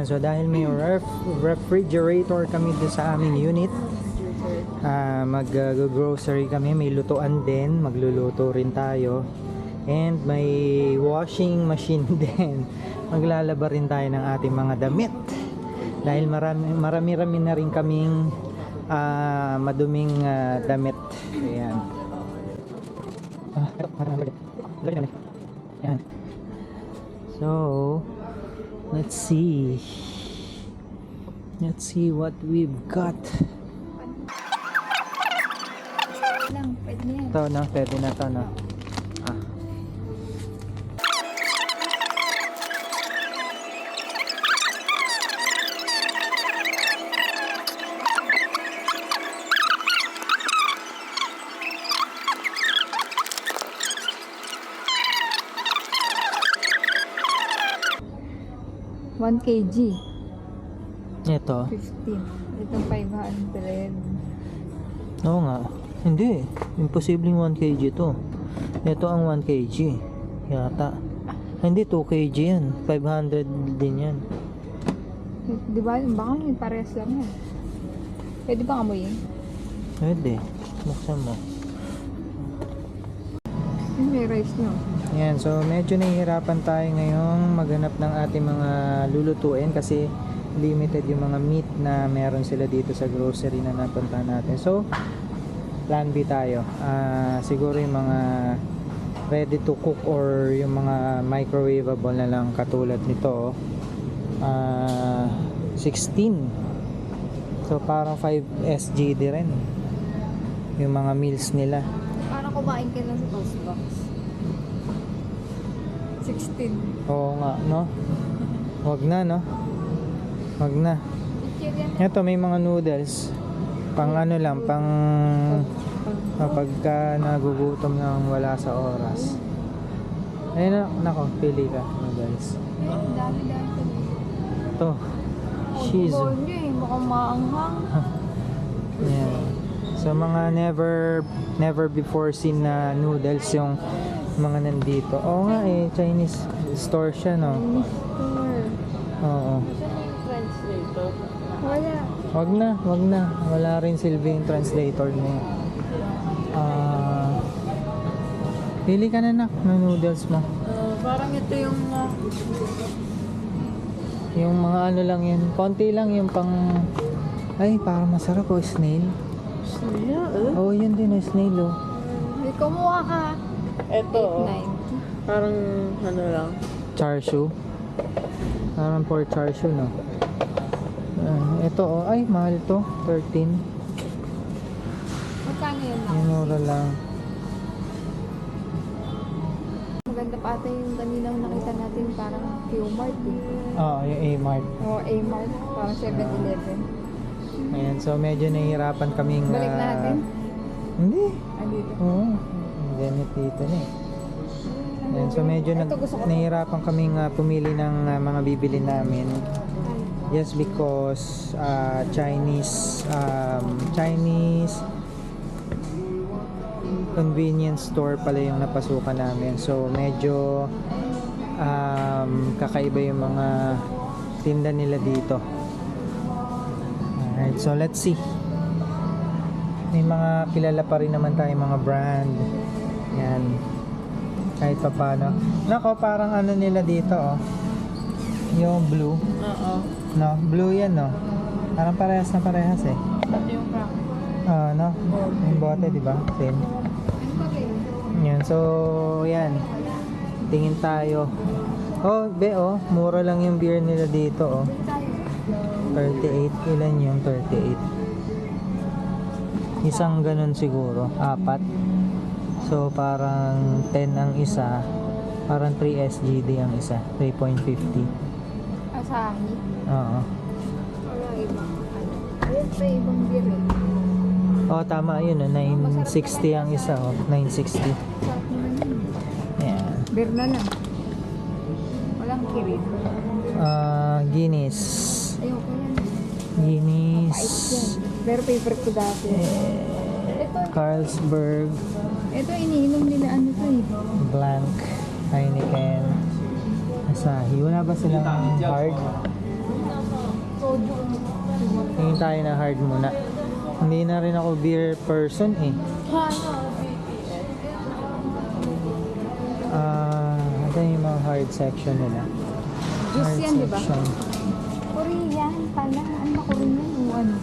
Ayan, so dahil may ref, refrigerator kami doon sa aming unit, ah mag-grocery kami, may lutuan din, magluluto rin tayo. And may washing machine din. Maglalaba rin tayo ng ating mga damit. Dahil marami, marami-rami na rin kaming ah, maduming ah, damit. Ayan. Ayan. So, let's see. Let's see what we've got. Ito na, pwede na to na. 1 kg. Ito? 15. Itong 500. Oo nga. Hindi. Imposibleng 1 kg to. Ito ang 1 kg. Yata. Hindi, 2 kg yan. 500 din yan. Di ba? Baka yun, parehas lang yan. Pwede ba kamuyin? Pwede. Buksan mo. May rice nyo. Yan, so medyo nahihirapan tayo ngayong maghanap ng ating mga lulutuin kasi limited yung mga meat na meron sila dito sa grocery na napunta natin. So, plan B tayo. Ah, siguro yung mga ready to cook or yung mga microwavable na lang katulad nito. Ah, 16. So, parang 5 SGD rin. Yung mga meals nila. Parang kumain ka lang sa toast box. 16. Oo nga, no? Wag na, no? Wag na. Ito, may mga noodles. Pang ano lang, pang kapag ka nagugutom ng wala sa oras. Ayun na, nako, pili ka, noodles. Eh, dami-dami. Ito, cheese. Oh, nyo eh. Mukhang maanghang. Ayan. So, mga never, never before seen na noodles yung mga nandito. Oo nga eh, Chinese store siya, no? Chinese store. Oo. Wala. Wag na, wag na. Wala rin silbi yung translator na yun. Ah, pili ka na nak ng noodles mo. parang ito yung uh, Yung mga ano lang yun. Konti lang yung pang... Ay, parang masarap oh, snail. Eh. Oo, oh, yun din oh, snail oh. May kumuha ka. Ito, oh, 890. parang ano lang. Char siu. Parang pork char siu, no? Ah, ito oh, ay, mahal to. 13. Magkano yun lang? Yung mura lang. Maganda pa ata yung kaninang nakita natin parang Q-Mart eh. Oo, yung A-Mart. O A-Mart, parang 7-Eleven. Ayan, so medyo nahihirapan kaming... Balik ah, natin. Hindi. Ah, dito. Oo. Ang gamit dito na eh. Ayan, so medyo nag, nahihirapan kaming ah, pumili ng ah, mga bibili namin. Just because ah, Chinese um, Chinese convenience store pala yung napasukan namin. So medyo um, kakaiba yung mga tinda nila dito. Alright, so let's see. May mga kilala pa rin naman tayo mga brand. Yan. Kahit pa paano. Nako, parang ano nila dito oh. Yung blue. Oo. No, blue yan no. Parang parehas na parehas eh. Yung crack. Ah, no. Yung bote, di ba? Same. Yan, so yan. Tingin tayo. Oh, be oh, mura lang yung beer nila dito oh. 38. Ilan yung 38? Isang ganun siguro. Apat. So, parang 10 ang isa. Parang 3 SGD ang isa. 3.50. Asahi. Oo. Wala ibang ano. Ayun pa ibang beer eh. Oh, tama yun. Oh. 960 ang isa. Oh. 960. Sarap naman yun. Yan. Beer na lang. Walang kirin. Ah, Guinness. Ayoko yan. Guinness. Pait yan. Pero favorite ko dati. Ito, Carlsberg. ito iniinom nila ano to eh. Blanc. Heineken. Asahi. Wala ba silang hard? Tingin tayo na hard muna. Hindi na rin ako beer person eh. Ah, ito yung mga hard section nila. Juice Hard yan, di ba? Korean pala. Ano ba Korean? Ano?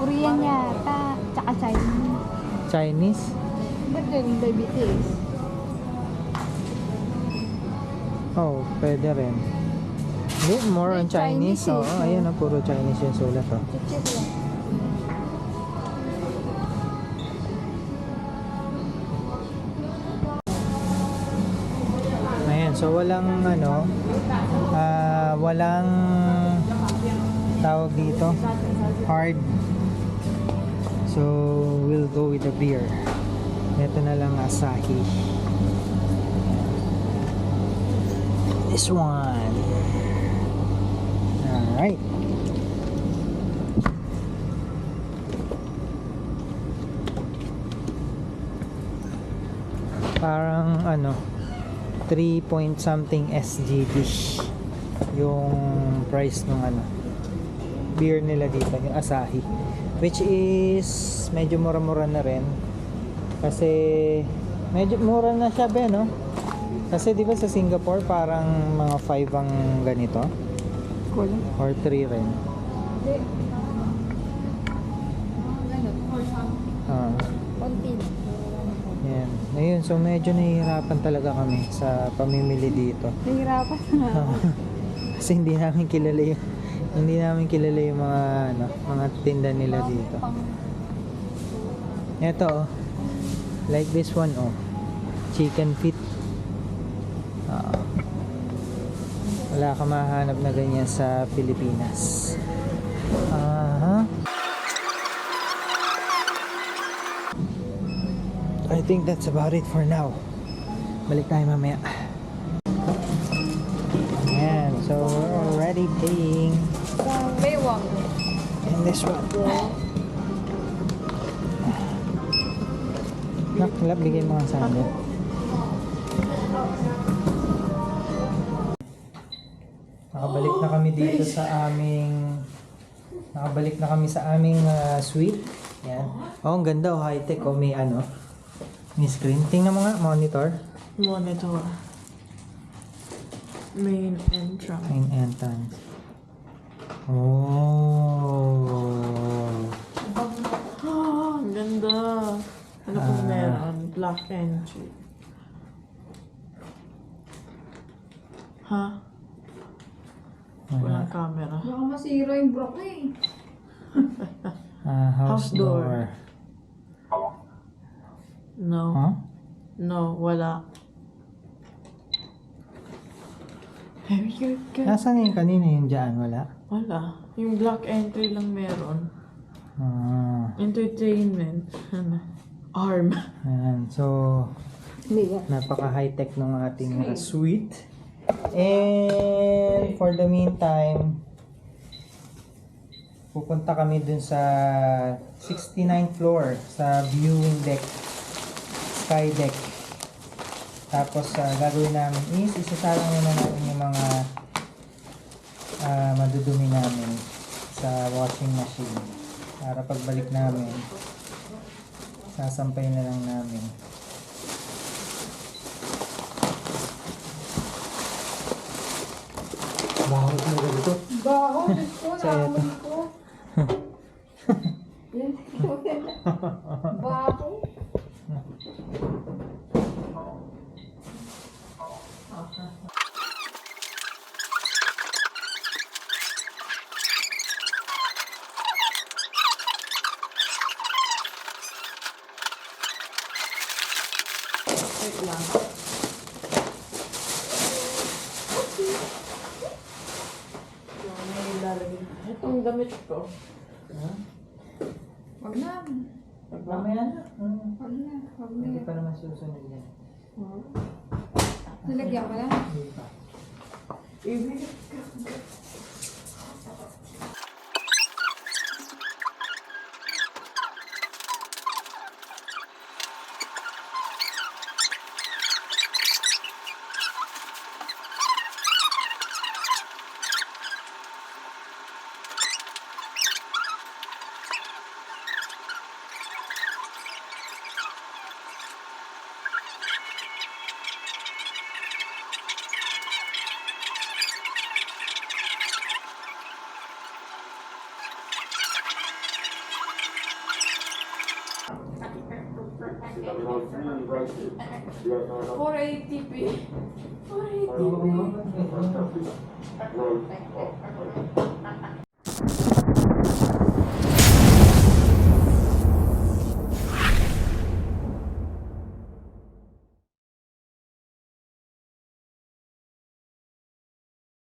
Korean yata. Tsaka Chinese. Chinese? Ba't yung diabetes? Oh, pwede rin. Hindi, more on Chinese. Chinese eh. Oo, ayun na, puro Chinese yung sulat. Oh. Check lang. Ayan, so walang ano, ah, walang tawag dito, hard. So, we'll go with the beer. Ito na lang Asahi. This one. Alright. Parang ano, 3 point something SGD yung price ng ano beer nila dito yung Asahi. Which is medyo mura-mura na rin. Kasi medyo mura na siya be no? Kasi di ba sa Singapore parang mga 5 ang ganito? Or 3 rin. Ah, yan. Ayun so medyo nahihirapan talaga kami sa pamimili dito. Nahirapan na kasi hindi namin kilala yung hindi namin kilala yung mga ano, mga tinda nila dito. Ito oh. Like this one oh. Chicken feet. Ah. wala ka mahanap na ganyan sa Pilipinas. Aha. I think that's about it for now. Balik tayo mamaya. Ayan, so we're already paying Baywang. in this one. Nak, lap, bigay mo sa amin. Nakabalik na kami dito sa aming Nakabalik na kami sa aming ah, suite. Yan. Oh, ang ganda oh, high-tech oh, may ano. May screen. Tingnan mo nga, monitor. Monitor. Main entrance. Main entrance. Oh. Ah, ang ganda. Ano kung Ah. meron? Black entry. Ha? Walang camera. Baka masira yung brook eh. Ah, house, House door. door. No. Huh? No, wala. Very good, good. Nasaan yung kanina yung dyan? Wala? Wala. Yung black entry lang meron. Ah, Entertainment. Ano? Arm. ayan. So, napaka high-tech ng ating uh, suite. And for the meantime, pupunta kami dun sa 69th floor sa viewing deck, sky deck. Tapos uh, gagawin namin is isasalang muna namin yung mga ah, madudumi namin sa washing machine. Para pagbalik namin, sasampay na lang namin. Bakit mo ganito? Baho, ko, naamoy ko. Yan, Baho. Wait lang. So, may ilalagay. Itong damit ko. Wag na. Mamaya na. Hmm. Wag na. Wag na. Hindi pa naman susunod yan. Nilagyan ko na. Hindi pa. Ibig 480p. 480p.